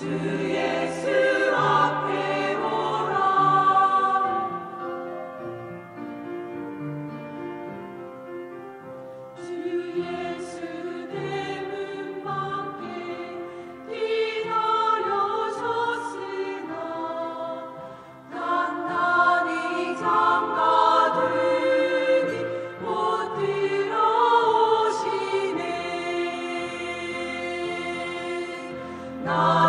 주여 No.